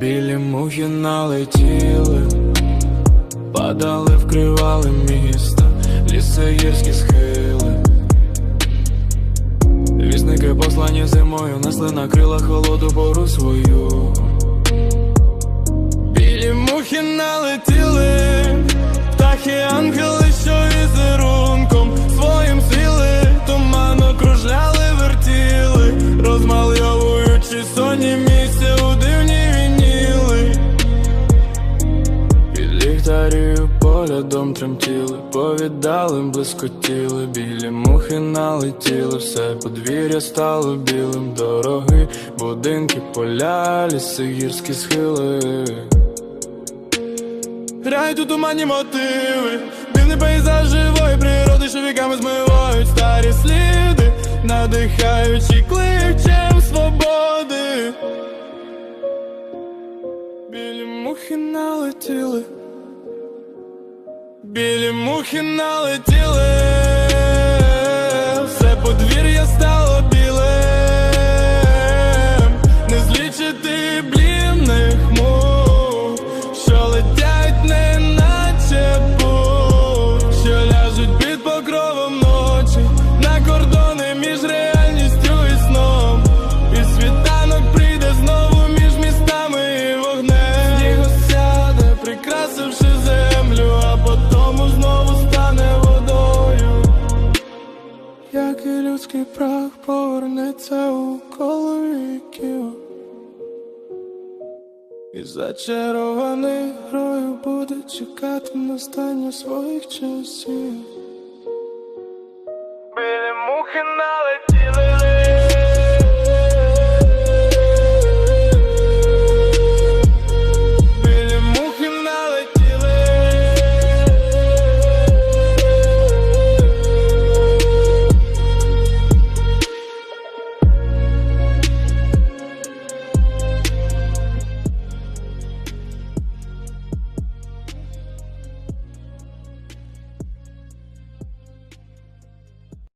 Білі мухи налетіли, падали, вкривали міста, лісоєрські схили. Вісники послані зимою несли на крилах холоду пору свою. Білі мухи налетіли, поглядом тремтіли, повіддалим блискотіли, білі мухи налетіли, все подвір'я стало білим, дороги, будинки, поля, ліси, гірські схили. Грають у туманні мотиви, дивний пейзаж живої природи, що віками змивають старі сліди, надихаючи кличем свободи. Білі мухи налетіли, білі мухи налетіли, І людський прах повернеться у коло віків. І зачарований грою буде чекати настання своїх часів. Білі мухи налетіли